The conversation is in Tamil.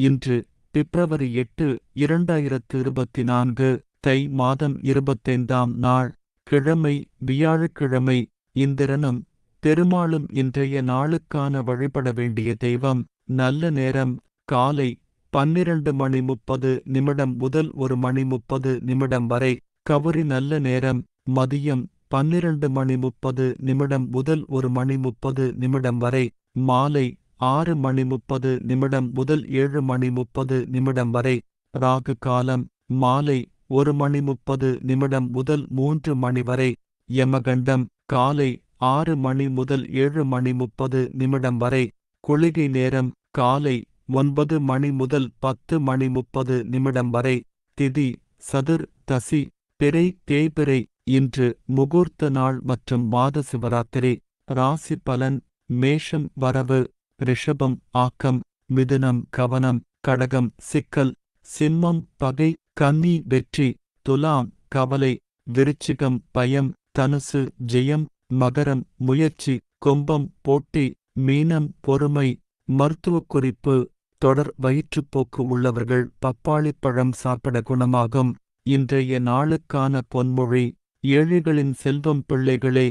இன்று பிப்ரவரி எட்டு இரண்டாயிரத்து இருபத்தி நான்கு தை மாதம் இருபத்தைந்தாம் நாள் கிழமை வியாழக்கிழமை இந்திரனும் பெருமாளும் இன்றைய நாளுக்கான வழிபட வேண்டிய தெய்வம் நல்ல நேரம் காலை பன்னிரண்டு மணி முப்பது நிமிடம் முதல் ஒரு மணி முப்பது நிமிடம் வரை கவுரி நல்ல நேரம் மதியம் பன்னிரண்டு மணி முப்பது நிமிடம் முதல் ஒரு மணி முப்பது நிமிடம் வரை மாலை ஆறு மணி முப்பது நிமிடம் முதல் ஏழு மணி முப்பது நிமிடம் வரை ராகு காலம் மாலை ஒரு மணி முப்பது நிமிடம் முதல் மூன்று மணி வரை யமகண்டம் காலை ஆறு மணி முதல் ஏழு மணி முப்பது நிமிடம் வரை குளிகை நேரம் காலை ஒன்பது மணி முதல் பத்து மணி முப்பது நிமிடம் வரை திதி சதுர் தசி பிறை தேய்பிறை இன்று முகூர்த்த நாள் மற்றும் மாத சிவராத்திரி ராசி பலன் மேஷம் வரவு ரிஷபம் ஆக்கம் மிதுனம் கவனம் கடகம் சிக்கல் சிம்மம் பகை கன்னி வெற்றி துலாம் கவலை விருச்சிகம் பயம் தனுசு ஜெயம் மகரம் முயற்சி கும்பம் போட்டி மீனம் பொறுமை மருத்துவக் குறிப்பு தொடர் வயிற்றுப்போக்கு உள்ளவர்கள் பப்பாளிப்பழம் சாப்பிட குணமாகும். இன்றைய நாளுக்கான பொன்மொழி ஏழைகளின் செல்வம் பிள்ளைகளே